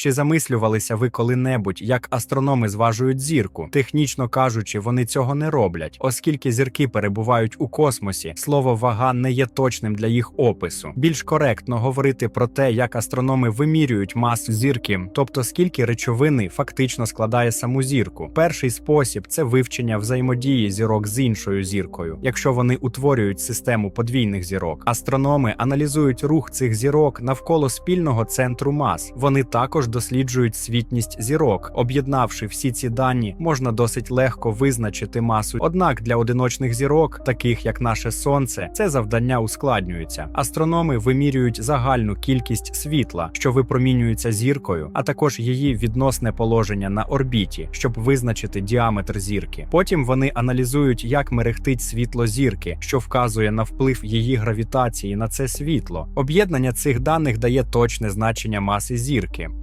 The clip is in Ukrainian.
Чи замислювалися ви коли-небудь, як астрономи зважують зірку? Технічно кажучи, вони цього не роблять, оскільки зірки перебувають у космосі. Слово вага не є точним для їх опису. Більш коректно говорити про те, як астрономи вимірюють масу зірки, тобто скільки речовини фактично складає саму зірку. Перший спосіб це вивчення взаємодії зірок з іншою зіркою, якщо вони утворюють систему подвійних зірок. Астрономи аналізують рух цих зірок навколо спільного центру мас. Вони також досліджують світність зірок. Об'єднавши всі ці дані, можна досить легко визначити масу. Однак для одиночних зірок, таких як наше сонце, це завдання ускладнюється. Астрономи вимірюють загальну кількість світла, що випромінюється зіркою, а також її відносне положення на орбіті, щоб визначити діаметр зірки. Потім вони аналізують, як мерехтить світло зірки, що вказує на вплив її гравітації на це світло. Об'єднання цих даних дає точне значення маси зірки.